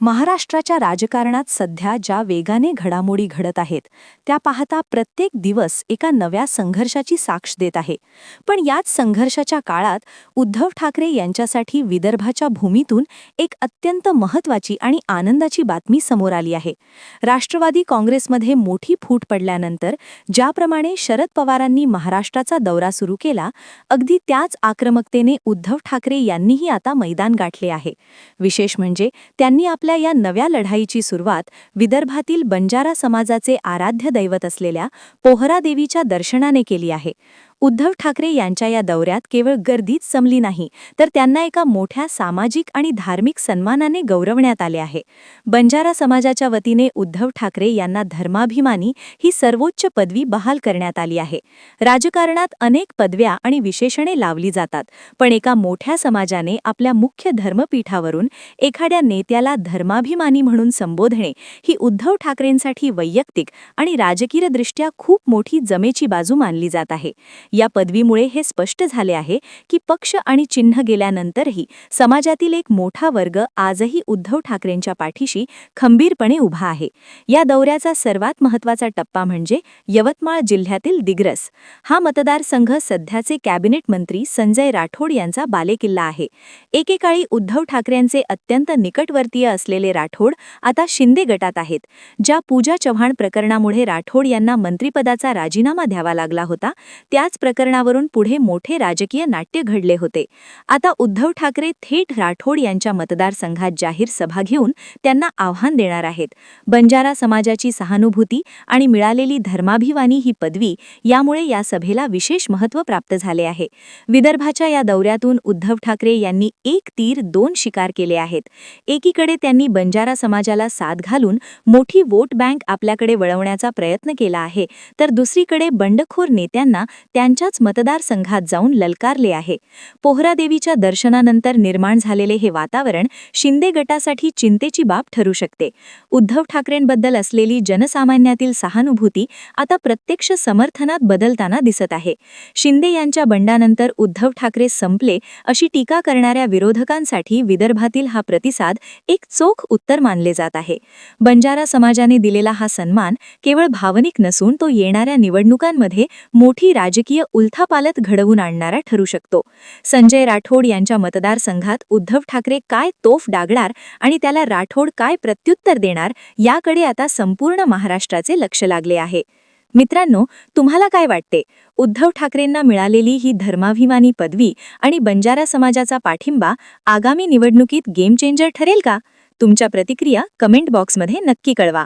महाराष्ट्राच्या राजकारणात सध्या ज्या वेगाने घडामोडी घडत आहेत त्या पाहता प्रत्येक दिवस एका नव्या संघर्षाची साक्ष देत आहे. पण याच संघर्षाच्या काळात उद्धव ठाकरे यांच्यासाठी विदर्भाच्या भूमीतून एक अत्यंत महत्वाची आणि आनंदाची बातमी समोर आली आहे. राष्ट्रवादी काँग्रेसमध्ये मोठी फूट पडल्यानंतर ज्याप्रमाणे शरद पवारांनी महाराष्ट्राचा दौरा सुरू केला अगदी त्याच आक्रमकतेने उद्धव ठाकरे यांनीही आता मैदान गाठले आहे. विशेष म्हणजे त्यांनी आपल्या या नव्या लढाईची सुरुवात विदर्भातील बंजारा समाजाचे आराध्य दैवत असलेल्या पोहरा देवीच्या दर्शनाने केली आहे. उद्धव ठाकरे यांच्या या दौऱ्यात केवळ गर्दीच जमली नाही तर त्यांना एका मोठ्या सामाजिक आणि धार्मिक सन्मानाने गौरवण्यात आले आहे. बंजारा समाजाच्या वतीने उद्धव ठाकरे यांना धर्माभिमानी ही सर्वोच्च पदवी बहाल करण्यात आली आहे. राजकारणात अनेक पदव्या आणि विशेषणे लावली जातात पण एका मोठ्या समाजाने आपल्या मुख्य धर्मपीठावरून एखाद्या नेत्याला धर्माभिमानी म्हणून संबोधणे ही उद्धव ठाकरेंसाठी वैयक्तिक आणि राजकीयदृष्ट्या खूप मोठी जमेची बाजू मानली जात आहे. या पदवीमुळे हे स्पष्ट झाले आहे की पक्ष आणि चिन्ह गेल्यानंतरही समाजातील एक मोठा वर्ग आजही उद्धव ठाकरेंच्या पाठीशी खंबीरपणे उभा आहे. या दौऱ्याचा सर्वात महत्त्वाचा टप्पा म्हणजे यवतमाळ जिल्ह्यातील दिग्रस. हा मतदारसंघ सध्याचे कॅबिनेट मंत्री संजय राठोड यांचा बालेकिल्ला आहे. एकेकाळी उद्धव ठाकरेंचे अत्यंत निकटवर्तीय असलेले राठोड आता शिंदे गटात आहेत. ज्या पूजा चव्हाण प्रकरणामुळे राठोड यांना मंत्रिपदाचा राजीनामा द्यावा लागला होता त्याच प्रकरणावरून पुढे मोठे राजकीय नाट्य घडले होते. आता उद्धव ठाकरे थेट राठोड यांच्या मतदारसंघात जाहीर सभा घेऊन त्यांना आव्हान देणार आहेत. बंजारा समाजाची सहानुभूती आणि मिळालेली धर्माभिमानी ही पदवी यामुळे या सभेला विशेष महत्त्व प्राप्त झाले आहे. विदर्भाच्या या दौऱ्यातून उद्धव ठाकरे यांनी एक तीर दोन शिकार केले आहेत. एकीकडे त्यांनी बंजारा समाजाला साथ घालून मोठी वोट बँक आपल्याकडे वळवण्याचा प्रयत्न केला आहे तर दुसरीकडे बंडखोर नेत्यांना त्यांच्याच मतदारसंघात जाऊन ललकारले आहे. पोहरादेवीच्या दर्शनानंतर निर्माण झालेले हे वातावरण शिंदे गटासाठी चिंतेची बाब ठरू शकते. उद्धव ठाकरेंबद्दल असलेली जनसामान्यातील सहानुभूती आता प्रत्यक्ष समर्थनात बदलताना दिसत आहे. शिंदे यांच्या बंडानंतर उद्धव ठाकरे संपले अशी टीका करणाऱ्या विरोधकांसाठी विदर्भातील हा प्रतिसाद एक चोख उत्तर मानले जात आहे. बंजारा समाजाने दिलेला हा सन्मान केवळ भावनिक नसून तो येणाऱ्या निवडणुकांमध्ये मोठी राजकीय राजकीय उलथापालत घडवून आणणारा ठरू शकतो. संजय राठोड यांच्या मतदारसंघात उद्धव ठाकरे काय तोफ डागणार आणि त्याला राठोड काय प्रत्युत्तर देणार याकडे आता संपूर्ण महाराष्ट्राचे लक्ष लागले आहे. मित्रांनो तुम्हाला काय वाटते? उद्धव ठाकरेंना मिळालेली ही धर्माभिमानी पदवी आणि बंजारा समाजाचा पाठिंबा आगामी निवडणुकीत गेम चेंजर ठरेल का? तुमच्या प्रतिक्रिया कमेंट बॉक्समध्ये नक्की कळवा.